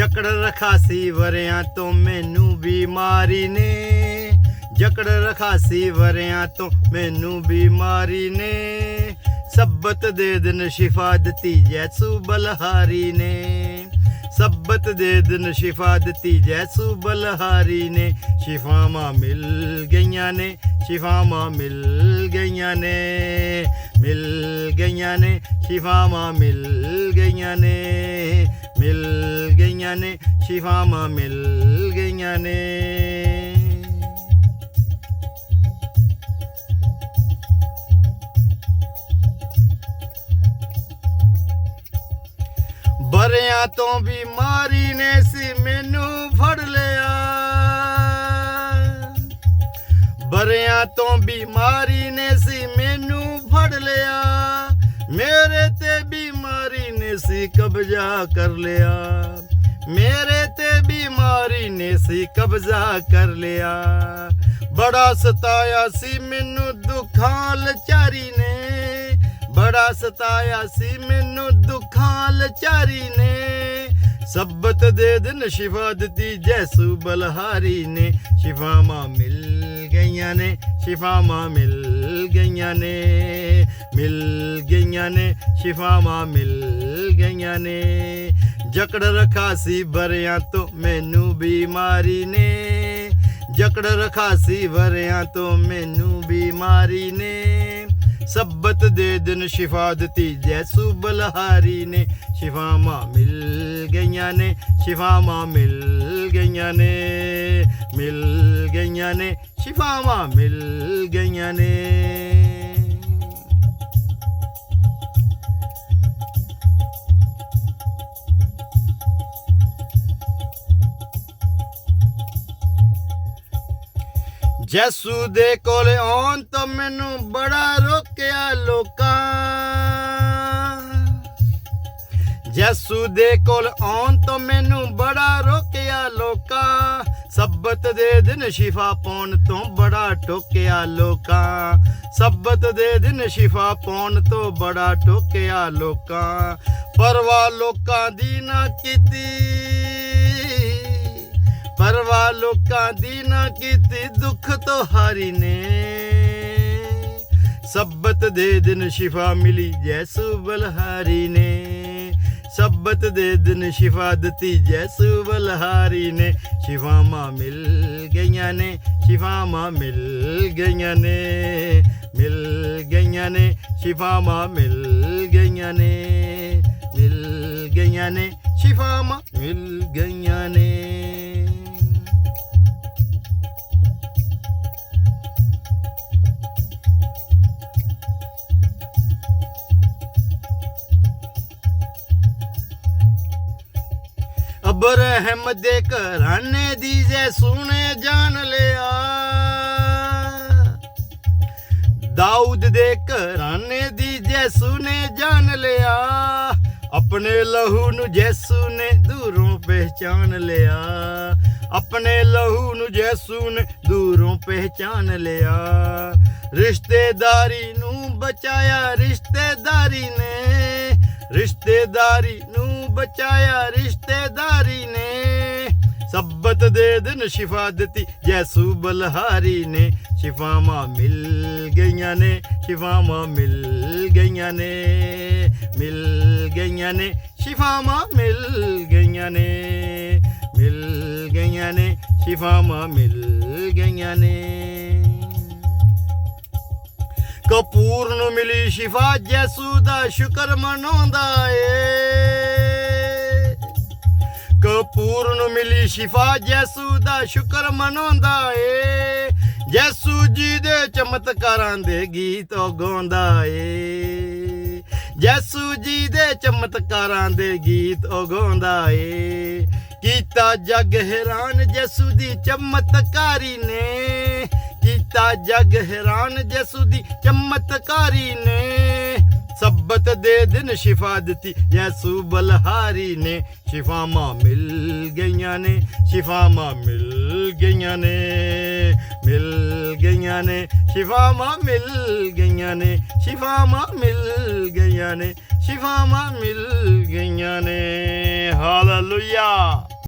ਜਕੜ ਰਖਾ ਸੀ ਵਰਿਆਂ ਤੋਂ ਮੈਨੂੰ ਬਿਮਾਰੀ ਨੇ। ਜਕੜ ਰਖਾ ਸੀ ਵਰਿਆਂ ਤੋਂ ਮੈਨੂੰ ਬਿਮਾਰੀ ਨੇ। ਸਬਤ ਦੇ ਦਿਨ ਸ਼ਿਫਾ ਦਿੱਤੀ ਜੈਸੂ ਬਲਹਾਰੀ ਨੇ। ਸਬਤ ਦੇ ਦਿਨ ਸ਼ਿਫਾ ਦਿੱਤੀ ਜੈਸੂ ਬਲਹਾਰੀ ਨੇ। ਸ਼ਿਫਾਵਾਂ ਮਿਲ ਗਈਆਂ ਨੇ, ਸ਼ਿਫਾਵਾਂ ਮਿਲ ਗਈਆਂ ਨੇ। ਮਿਲ ਗਈਆਂ ਨੇ, ਸ਼ਿਫਾਵਾਂ ਮਿਲ ਗਈਆਂ ਨੇ। ਮਿਲ ਗਈਆਂ ਨੇ ਸ਼ਿਫਾਵਾਂ ਮਿਲ ਗਈਆਂ ਨੇ। ਬਰਿਆਂ ਤੋਂ ਬਿਮਾਰੀ ਨੇ ਸੀ, ਮੈਨੂੰ ਫੜ ਲਿਆ। ਬਰਿਆਂ ਤੋਂ ਬਿਮਾਰੀ ਨੇ ਸੀ, ਮੈਨੂੰ ਫੜ ਲਿਆ। ਮੇਰੇ ਤੇ ਬਿਮਾਰੀ ਸੀ ਕਬਜ਼ਾ ਕਰ ਲਿਆ। ਮੇਰੇ ਤੇ ਬਿਮਾਰੀ ਨੇ ਸੀ ਕਬਜ਼ਾ ਕਰ ਲਿਆ। ਬੜਾ ਸਤਾਇਆ ਸੀ ਮੈਨੂੰ ਦੁੱਖਾਂ ਲਚਾਰੀ ਨੇ। ਬੜਾ ਸਤਾਇਆ ਸੀ ਮੈਨੂੰ ਦੁੱਖਾਂ ਲਚਾਰੀ ਨੇ। ਸਬਤ ਦੇ ਦਿਨ ਸ਼ਿਫਾ ਦਿੱਤੀ ਜੈਸੂ ਬਲਹਾਰੀ ਨੇ। ਸ਼ਿਫਾਵਾਂ ਮਿਲ ਗਈਆਂ ਨੇ ਸ਼ਿਫਾਵਾਂ ਮਿਲ ਗਈਆਂ ਨੇ। ਮਿਲ ਗਈਆਂ ਨੇ, ਸ਼ਿਫਾਵਾਂ ਮਿਲ ਗਈਆਂ ਨੇ। ਜਕੜ ਰਖਾ ਸੀ ਬਰਿਆਂ ਤੋਂ ਮੈਨੂੰ ਬਿਮਾਰੀ ਨੇ। ਜਕੜ ਰਖਾ ਸੀ ਵਰਿਆਂ ਤੋਂ ਮੈਨੂੰ ਬਿਮਾਰੀ ਨੇ। ਸਬਤ ਦੇ ਦਿਨ ਸ਼ਿਫਾ ਦਿੱਤੀ ਜੈਸੂ ਬਲਹਾਰੀ ਨੇ। ਸ਼ਿਫਾਵਾਂ ਮਿਲ ਗਈਆਂ ਨੇ, ਸ਼ਿਫਾਵਾਂ ਮਿਲ ਗਈਆਂ ਨੇ। ਮਿਲ ਗਈਆਂ ਨੇ, ਸ਼ਿਫਾਵਾਂ ਮਿਲ ਗਈਆਂ ਨੇ। ਜੈਸੂ ਦੇ ਕੋਲ ਆਉਣ ਤੋਂ ਮੈਨੂੰ ਬੜਾ ਰੋਕਿਆ ਲੋਕਾਂ। ਜੈਸੂ ਦੇ ਕੋਲ ਆਉਣ ਤੋਂ ਮੈਨੂੰ ਬੜਾ ਰੋਕਿਆ ਲੋਕਾਂ। ਸਬਤ ਦੇ ਦਿਨ ਸ਼ਿਫਾ ਪਾਉਣ ਤੋਂ ਬੜਾ ਟੋਕਿਆ ਲੋਕਾਂ। ਸਬਤ ਦੇ ਦਿਨ ਸ਼ਿਫਾ ਪਾਉਣ ਤੋਂ ਬੜਾ ਟੋਕਿਆ ਲੋਕਾਂ। ਪਰਵਾ ਲੋਕਾਂ ਦੀ ਨਾ ਕੀਤੀ। ਪਰਵਾ ਲੋਕਾਂ ਦੀ ਨਾ ਕੀਤੀ ਦੁੱਖ ਤੋਂ ਹਾਰੀ ਨੇ। ਸਬਤ ਦੇ ਦਿਨ ਸ਼ਿਫਾ ਮਿਲੀ ਜੈਸੂ ਬਲਹਾਰੀ ਨੇ। ਸਬਤ ਦੇ ਦਿਨ ਸ਼ਿਫਾ ਦਿੱਤੀ ਜੈਸੂ ਬਲਹਾਰੀ ਨੇ। ਸ਼ਿਫਾਵਾਂ ਮਿਲ ਗਈਆਂ ਨੇ, ਸ਼ਿਫਾਵਾਂ ਮਿਲ ਗਈਆਂ ਨੇ, ਮਿਲ ਗਈਆਂ ਨੇ, ਸ਼ਿਫਾਵਾਂ ਮਿਲ ਗਈਆਂ ਨੇ, ਮਿਲ ਗਈਆਂ ਨੇ, ਸ਼ਿਫਾਵਾਂ ਮਿਲ ਗਈਆਂ ਨੇ। ਅਬਰਹਮ ਦੇ ਘਰਾਨੇ ਦੀ ਜੇ ਸੁਣੇ ਜਾਣ ਲਿਆ। ਦਾਊਦ ਦੇ ਘਰਾਨੇ ਦੀ ਜੇ ਸੁਨੇ ਜਾਣ ਲਿਆ। ਆਪਣੇ ਲਹੂ ਨੂੰ ਜੈਸੂ ਨੇ ਦੂਰੋਂ ਪਹਿਚਾਨ ਲਿਆ। ਆਪਣੇ ਲਹੂ ਨੂੰ ਜੈਸੂ ਨੇ ਦੂਰੋਂ ਪਹਿਚਾਨ ਲਿਆ। ਰਿਸ਼ਤੇਦਾਰੀ ਨੂੰ ਬਚਾਇਆ ਰਿਸ਼ਤੇਦਾਰੀ ਨੇ। ਰਿਸ਼ਤੇਦਾਰੀ ਨੂੰ ਬਚਾਇਆ ਰਿਸ਼ਤੇਦਾਰੀ ਸਬਤ ਦੇ ਦਿਨ ਸ਼ਿਫਾ ਦਿੱਤੀ। ਜੈਸੂ ਬਲਹਾਰੀ ਨੇ ਸ਼ਿਫਾਵਾਂ ਮਿਲ ਗਈਆਂ ਨੇ, ਸ਼ਿਫਾਵਾਂ ਮਿਲ ਗਈਆਂ ਨੇ, ਮਿਲ ਗਈਆਂ ਨੇ, ਸ਼ਿਫਾਵਾਂ ਮਿਲ ਗਈਆਂ ਨੇ, ਮਿਲ ਗਈਆਂ ਨੇ, ਸ਼ਿਫਾਵਾਂ ਮਿਲ ਗਈਆਂ ਨੇ। ਕਪੂਰ ਨੂੰ ਮਿਲੀ ਸ਼ਿਫਾ, ਜੈਸੂ ਦਾ ਸ਼ੁਕਰ ਮਨਾਉਂਦਾ ਏ। ਕਪੂਰ ਨੂੰ ਮਿਲੀ ਸ਼ਿਫਾ ਜੈਸੂ ਦਾ ਸ਼ੁਕਰ ਮਨਾਉਂਦਾ ਏ। ਜੈਸੂ ਜੀ ਦੇ ਚਮਤਕਾਰਾਂ ਦੇ ਗੀਤ ਉਹ ਗਾਉਂਦਾ ਏ। ਜੈਸੂ ਜੀ ਦੇ ਚਮਤਕਾਰਾਂ ਦੇ ਗੀਤ ਉਹ ਗਾਉਂਦਾ ਏ। ਕੀਤਾ ਜਗ ਹੈਰਾਨ ਜੈਸੂ ਦੀ ਚਮਤਕਾਰੀ ਨੇ। ਕੀਤਾ ਜਗ ਹੈਰਾਨ ਜੈਸੂ ਦੀ ਚਮਤਕਾਰੀ ਨੇ। ਸਬਤ ਦੇ ਦਿਨ ਸ਼ਿਫਾ ਦਿੱਤੀ। ਯੈਸੂ ਬਲਹਾਰੀ ਨੇ ਸ਼ਿਫਾਵਾਂ ਮਿਲ ਗਈਆਂ ਨੇ, ਸ਼ਿਫਾਵਾਂ ਮਿਲ ਗਈਆਂ ਨੇ, ਮਿਲ ਗਈਆਂ ਨੇ, ਸ਼ਿਫਾਵਾਂ ਮਿਲ ਗਈਆਂ ਨੇ, ਸ਼ਿਫਾਵਾਂ ਮਿਲ ਗਈਆਂ ਨੇ, ਸ਼ਿਫਾਵਾਂ ਮਿਲ ਗਈਆਂ ਨੇ। ਹਾਲੇਲੂਇਆ।